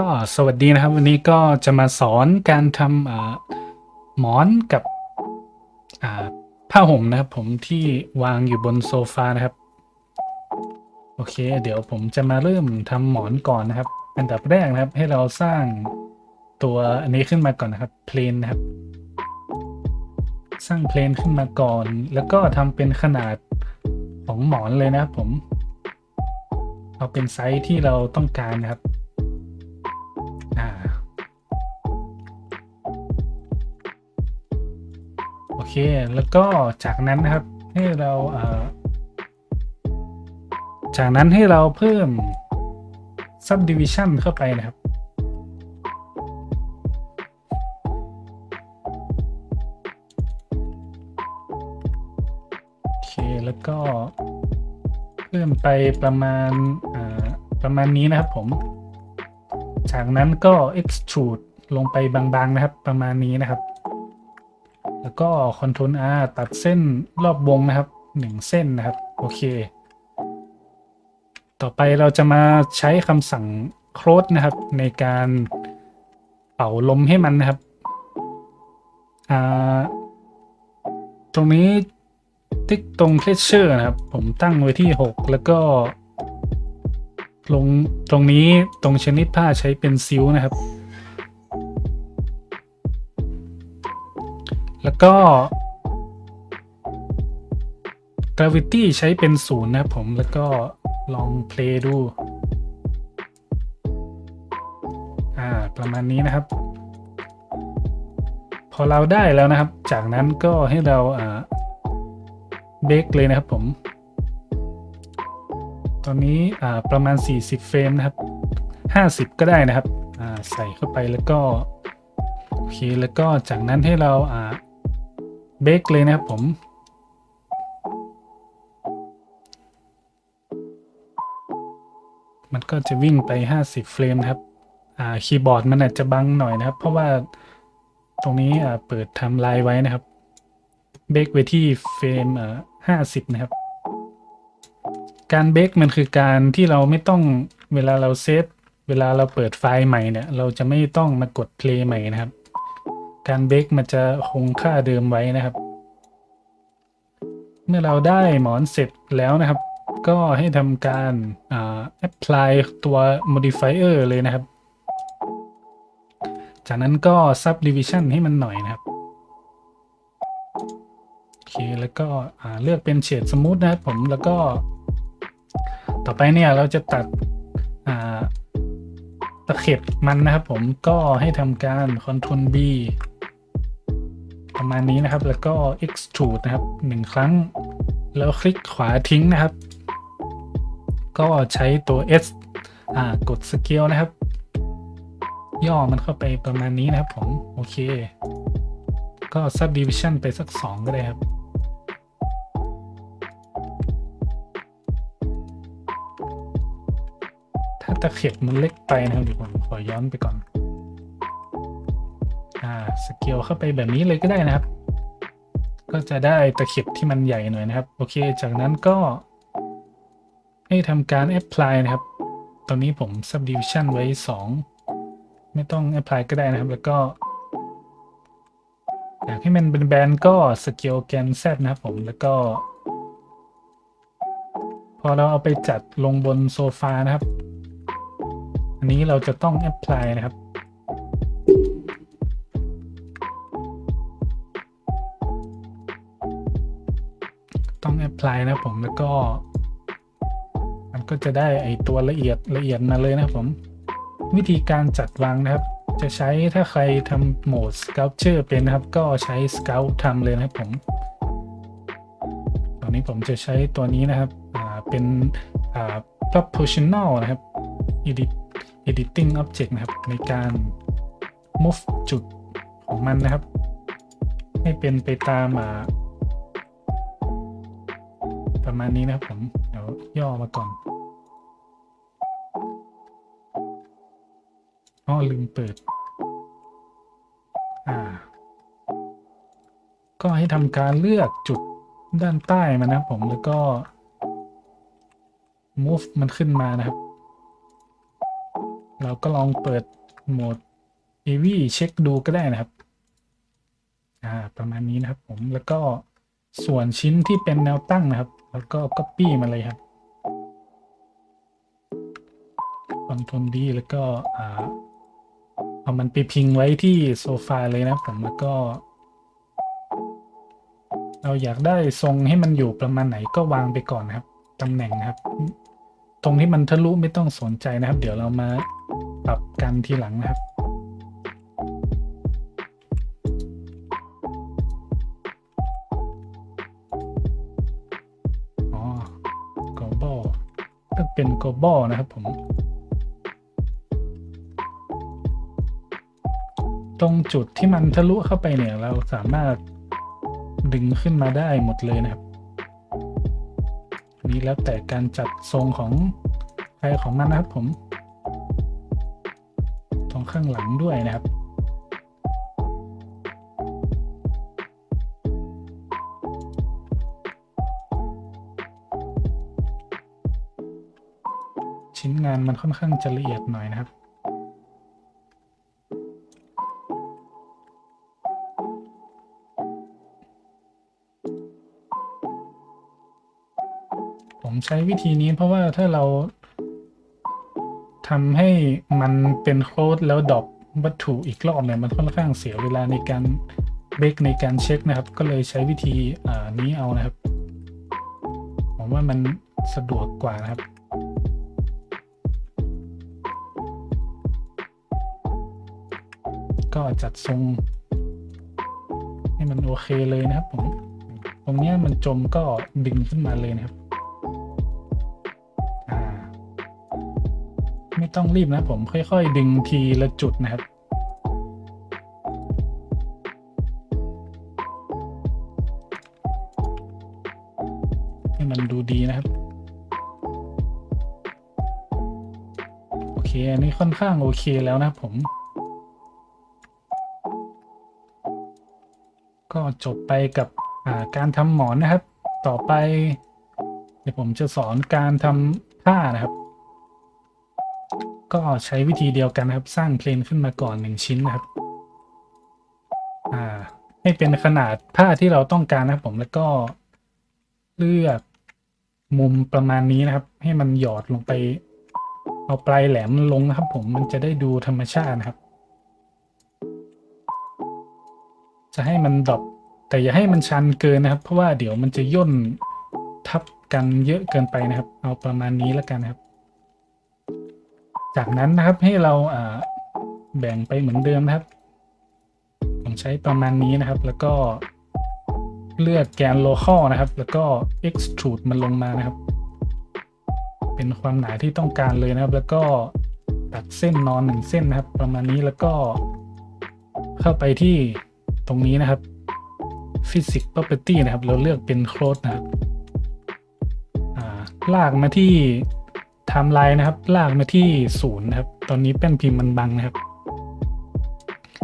ก็สวัสดีนะครับ วันนี้ก็จะมาสอนการทำหมอนกับผ้าห่มนะครับ ผมที่วางอยู่บนโซฟานะครับ โอเค เดี๋ยวผมจะมาเริ่มทำหมอนก่อนนะครับ อันดับแรกนะครับ ให้เราสร้างตัวอันนี้ขึ้นมาก่อนนะครับเพลนนะครับ สร้างเพลนขึ้นมาก่อน แล้วก็ทำเป็นขนาดของหมอนเลยนะครับผมเอาเป็นไซส์ที่เราต้องการนะครับ เค แล้วก็จากนั้นนะครับให้เราเอ่อจากนั้นให้เราเพิ่ม subdivision เข้าไปนะครับ โอเค แล้วก็ เพิ่มไปประมาณประมาณนี้นะครับผม จากนั้นก็ extrude ลงไปบางๆนะครับ ประมาณนี้นะครับ แล้วก็ Ctrl R ตัดเส้นรอบวงนะครับหนึ่งเส้นนะครับ โอเค ต่อไปเราจะมาใช้คำสั่ง close นะครับ ในการเป่าลมให้มันนะครับตรงนี้ติ๊กตรง pressure นะครับ ผมตั้งไว้ที่ 6 แล้วก็ลงตรงนี้ตรงชนิดผ้าใช้เป็นซิลนะครับ แล้วก็ gravity ใช้เป็นศูนย์นะผมแล้วก็ลองเพลย์ดู อ่า ประมาณนี้นะครับ พอเราได้แล้วนะครับ จากนั้นก็ให้เราอ่าเบรกเลยนะครับผม ตอนนี้อ่าประมาณ 40 เฟรมนะครับ 50 ก็ได้นะครับ อ่า ใส่เข้าไปแล้วก็ โอเค แล้วก็จากนั้นให้เราอ่า เบรกเลยนะครับผม มันก็จะวิ่งไป 50 เฟรมนะครับคีย์บอร์ดมันอาจจะบังหน่อยนะครับ เพราะว่าตรงนี้เปิดไทำลายไว้นะครับ เบรกไว้ที่เฟรมเอ่อห้าสิบนะครับ การเบรกมันคือการที่เราไม่ต้องเวลาเราเซฟเวลาเราเปิดไฟล์ใหม่เนี่ย เราจะไม่ต้องมากด play ใหม่นะครับ การเบรกมันจะคงค่าเดิมไว้นะครับ เมื่อเราได้หมอนเสร็จแล้วนะครับ ก็ให้ทำการแอ่า apply ตัว modifier เลยนะครับ จากนั้นก็ subdivision ให้มันหน่อยนะครับโอเคแล้วก็เลือกเป็นเฉดสมูทนะครับผมแล้วก็ ต่อไปเนี่ยเราจะตัดตะเข็บมันนะครับผมก็ให้ทำการ Ctrl B ประมาณนี้นะครับ แล้วก็ extrude นะครับหนึ่งครั้ง แล้วคลิกขวาทิ้งนะครับ ก็ใช้ตัว S อ่ากด Scale นะครับ ย่อมันเข้าไปประมาณนี้นะครับผมโอเค ก็ subdivision ไปสัก 2 ก็ได้ครับถ้าตะเข็บมันเล็กไปนะครับเดี๋ยวผมขอย้อนไปก่อน อ่าสเกลเข้าไปแบบนี้เลยก็ได้นะครับ ก็จะได้ตะเข็บที่มันใหญ่หน่อยนะครับ โอเค จากนั้นก็ ให้ทำการ apply นะครับ ตอนนี้ผม subdivision ไว้ 2 ไม่ต้อง apply ก็ได้นะครับ แล้วก็ อยากให้มันเป็นแบนก็สเกลแกน Z นะครับผมแล้วก็พอเราเอาไปจัดลงบนโซฟานะครับ อันนี้เราจะต้อง apply นะครับ ต้อง apply นะผมแล้วก็ มันก็จะได้ไอตัวละเอียดละเอียดมาเลยนะผม วิธีการจัดวางนะครับ จะใช้ถ้าใครทำโหมด sculpture เป็นนะครับ ก็ใช้ sculpt ทำเลยนะครับผมตอนนี้ผมจะใช้ตัวนี้นะครับเป็นอ่า proportional นะครับ edit editing object นะครับ ในการ move จุดของมันนะครับ ให้เป็นไปตามอ่า ประมาณนี้นะครับผม เดี๋ยวย่อมาก่อนอ๋อลืมเปิด อ่า ก็ให้ทำการเลือกจุดด้านใต้มันนะครับผมแล้วก็ move มันขึ้นมานะครับ เราก็ลองเปิดโหมด AV เช็คดูก็ได้นะครับ อ่า ประมาณนี้นะครับผมแล้วก็ส่วนชิ้นที่เป็นแนวตั้งนะครับ แล้วก็ Copy มาเลยครับ Ctrl D แล้วก็อ่าเอามันไปพิงไว้ที่โซฟาเลยนะครับผมแล้วก็ เราอยากได้ทรงให้มันอยู่ประมาณไหนก็วางไปก่อนนะครับตำแหน่งนะครับ ตรงที่มันทะลุไม่ต้องสนใจนะครับ เดี๋ยวเรามาปรับกันทีหลังนะครับ เป็น global นะครับผม ตรงจุดที่มันทะลุเข้าไปเนี่ย เราสามารถดึงขึ้นมาได้หมดเลยนะครับนนี้แล้วแต่การจัดทรงของใครของมันนะครับผม ตรงข้างหลังด้วยนะครับ ชิ้นมันค่อนข้างจะละเอียดหน่อยนะครับผมใช้วิธีนี้เพราะว่าถ้าเราทำให้มันเป็นโค้ดแล้วดรอปวัตถุอีกรอบเนี่ยมันค่อนข้างเสียเวลาในการเบรกในการเช็คนะครับ ก็เลยใช้วิธีนี้เอานะครับ ผมว่ามันสะดวกกว่านะครับ ก็จัดทรง ให้มันโอเคเลยนะครับผม ตรงนี้มันจมก็ดึงขึ้นมาเลยนะครับ ไม่ต้องรีบนะผมค่อย ๆ ดึงทีละจุดนะครับให้มันดูดีนะครับโอเค อันนี้ค่อนข้างโอเคแล้วนะครับผม ก็จบไปกับาการทำหมอนนะครับ ต่อไป เดี๋ยวผมจะสอนการทำผ้านะครับ ก็ใช้วิธีเดียวกันนะครับ สร้างเพลนขึ้นมาก่อนหนึ่งชิ้นนะครับให้เป็นขนาดผ้าที่เราต้องการนะครับผมแล้วก็เลือกมุมประมาณนี้นะครับ ให้มันหยอดลงไป เอาปลายแหลมลงนะครับ ผมมันจะได้ดูธรรมชาตินะครับ จะให้มันดรอปแต่อย่าให้มันชันเกินนะครับ เพราะว่าเดี๋ยวมันจะย่นทับกันเยอะเกินไปนะครับ เอาประมาณนี้แล้วกันนะครับ จากนั้นนะครับให้เราอ่าแบ่งไปเหมือนเดิมนะครับ ผมใช้ประมาณนี้นะครับ แล้วก็เลือกแกน local นะครับ แล้วก็ extrude มันลงมานะครับ เป็นความหนาที่ต้องการเลยนะครับ แล้วก็ตัดเส้นนอนหนึ่งเส้นนะครับ ประมาณนี้แล้วก็เข้าไปที่ ตรงนี้นะครับ physics property นะครับ เราเลือกเป็น close นะครับลากมาที่ timeline นะครับ ลากมาที่ศูนย์นะครับ ตอนนี้แป้นพิมพ์มันบังนะครับ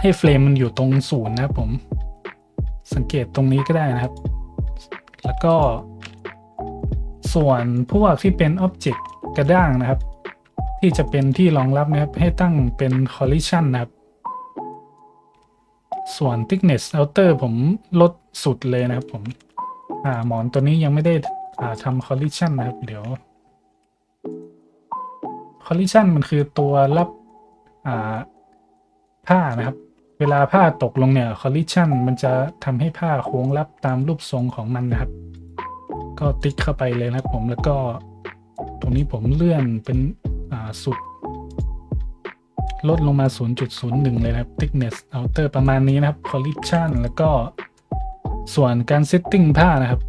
ให้เฟรมมันอยู่ตรงศูนย์นะครับผม สังเกตตรงนี้ก็ได้นะครับ แล้วก็ ส่วนพวกที่เป็น Object กระด้างนะครับ ที่จะเป็นที่รองรับนะครับ ให้ตั้งเป็น collision นะครับ ส่วน thickness outer ผมลดสุดเลยนะครับผม อ่าหมอนตัวนี้ยังไม่ได้อ่าทำ collision นะครับ เดี๋ยว collision มันคือตัวรับอ่าผ้านะครับ เวลาผ้าตกลงเนี่ย collision มันจะทำให้ผ้าโค้งรับตามรูปทรงของมันนะครับ ก็ติ๊กเข้าไปเลยนะครับผมแล้วก็ ตรงนี้ผมเลื่อนเป็นอ่าสุด ลดลงมา 0.01 เลยนะครับ thickness outer ประมาณนี้นะครับ collision แล้วก็ส่วนการ setting ผ้านะครับ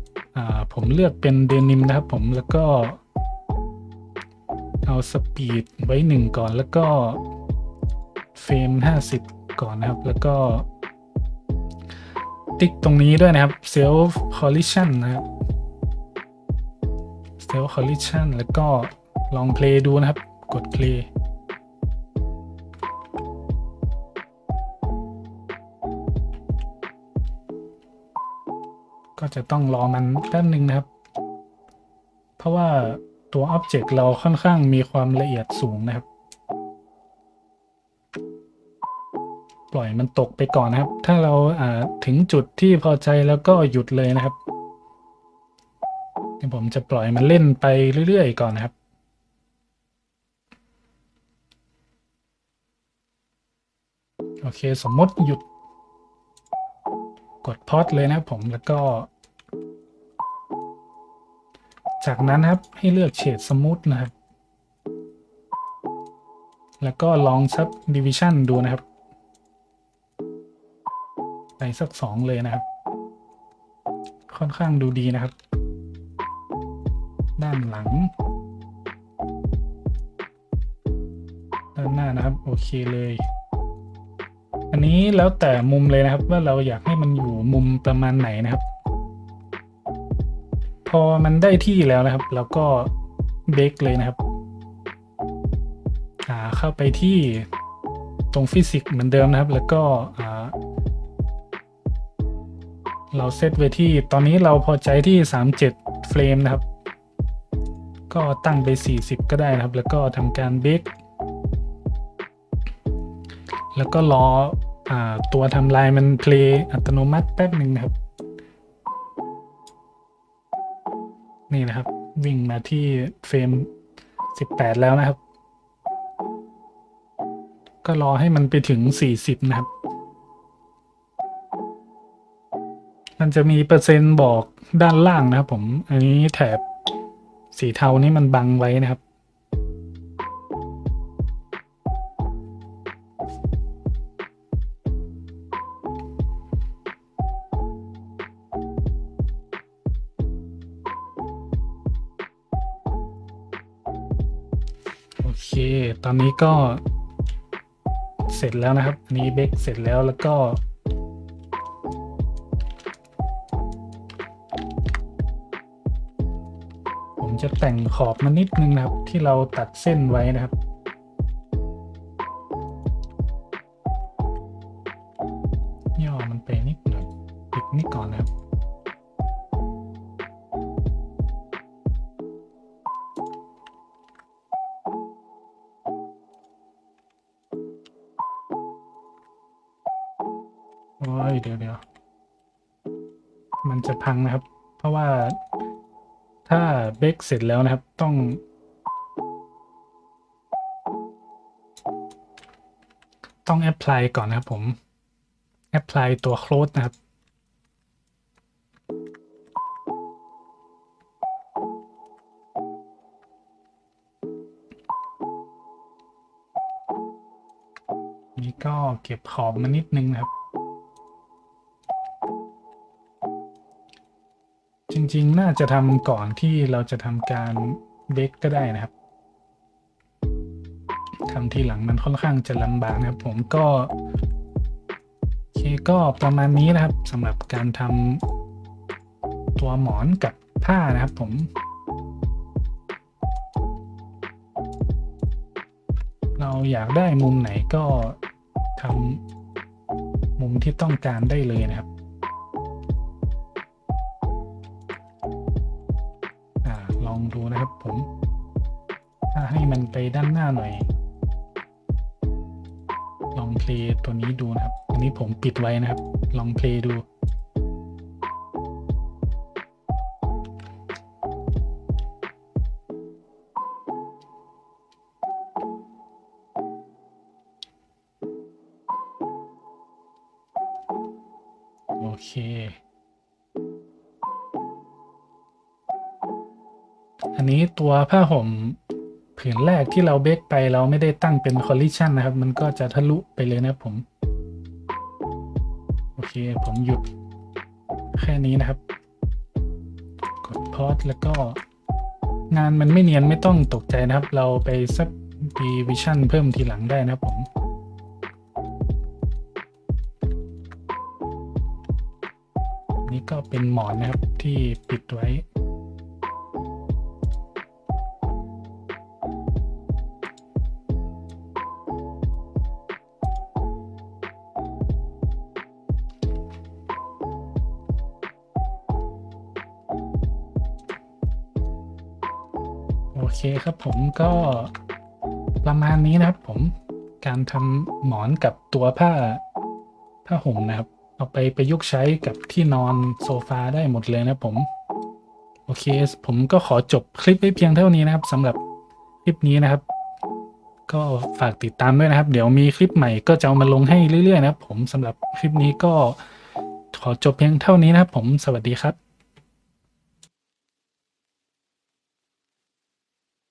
ผมเลือกเป็น denim นะครับผมแล้วก็ เอา speed ไว้หนึ่งก่อนแล้วก็เฟรม 50 ก่อนนะครับ แล้วก็ติ๊กตรงนี้ด้วยนะครับ self collision นะครับ self collision แล้วก็ลองเพลย์ดูนะครับ กด play ก็จะต้องรอมันแป๊บนึงนะครับ เพราะว่าตัว Object เราค่อนข้างมีความละเอียดสูงนะครับ ปล่อยมันตกไปก่อนนะครับ ถ้าเราถึงจุดที่พอใจแล้วก็หยุดเลยนะครับเดี๋ยวผมจะปล่อยมันเล่นไปเรื่อยๆก่อนนะครับโอเค สมมติหยุดกดพอดเลยนะครับผมแล้วก็ จากนั้นครับให้เลือกเฉดสมูทนะครับ แล้วก็ลองซับดิวิชันดูนะครับไปสักสองเลยนะครับ ค่อนข้างดูดีนะครับ ด้านหลัง ด้านหน้านะครับ โอเคเลย อันนี้แล้วแต่มุมเลยนะครับว่าเราอยากให้มันอยู่มุมประมาณไหนนะครับ พอมันได้ที่แล้วนะครับเราก็เบรกเลยนะครับอ่าเข้าไปที่ตรงฟิสิกส์เหมือนเดิมนะครับ แล้วก็อ่าเราเซตไว้ที่ตอนนี้เราพอใจที่ 37 เฟรมนะครับ ก็ตั้งไป 40 ก็ได้นะครับ แล้วก็ทำการเบรกแล้วก็รออ่าตัวทำลายมันเพลย์อัตโนมัติแป๊บหนึ่งนะครับ นี่นะครับ วิ่งมาที่เฟรม 18 แล้วนะครับ ก็รอให้มันไปถึง 40 นะครับ มันจะมีเปอร์เซ็นต์บอกด้านล่างนะครับผม อันนี้แถบสีเทานี่มันบังไว้นะครับ ตอนนี้ก็เสร็จแล้วนะครับนนี้เบกเสร็จแล้วแล้วก็ผมจะแต่งขอบมานิดนึงนะครับ ที่เราตัดเส้นไว้นะครับ โอ้ยเดี๋ยวเดี๋ยวมันจะพังนะครับ เพราะว่าถ้าเบรกเสร็จแล้วนะครับต้อง ต้องแอพพลายก่อนนะครับผมแอพพลายตัว close นะครับนี่ก็เก็บขอบมานิดนึงนะครับ ริง ๆ น่าจะทำก่อนที่เราจะทำการเบรกก็ได้นะครับทำทีหลังมันค่อนข้างจะลำบากนะครับ ผมก็โอเคก็ประมาณนี้นะครับสำหรับการทำตัวหมอนกับผ้านะครับผมเราอยากได้มุมไหนก็ทำมุมที่ต้องการได้เลยนะครับ ดูนะครับผม ถ้าให้มันไปด้านหน้าหน่อย ลองเพลย์ตัวนี้ดูนะครับ อันนี้ผมปิดไว้นะครับ ลองเพลย์ดู โอเค อันนี้ตัวผ้าห่มผืนแรกที่เราเบรกไปเราไม่ได้ตั้งเป็นคอลลิชันนะครับ มันก็จะทะลุไปเลยนะผม โอเค ผมหยุดแค่นี้นะครับ กดพอสแล้วก็งานมันไม่เนียนไม่ต้องตกใจนะครับ เราไปซับดีวิชั่นเพิ่มทีหลังได้นะครับผมนี่ก็เป็นหมอนนะครับที่ปิดไว้ ครับผมก็ประมาณนี้นะครับ ผมการทำหมอนกับตัวผ้าผ้าห่มนะครับ เอาไปประยุกต์ใช้กับที่นอนโซฟาได้หมดเลยนะผม โอเค ผมก็ขอจบคลิปไว้เพียงเท่านี้นะครับสำหรับคลิปนี้นะครับ ก็ฝากติดตามด้วยนะครับ เดี๋ยวมีคลิปใหม่ก็จะเอามาลงให้เรื่อยๆนะครับ ผมสำหรับคลิปนี้ก็ขอจบเพียงเท่านี้นะครับ ผมสวัสดีครับ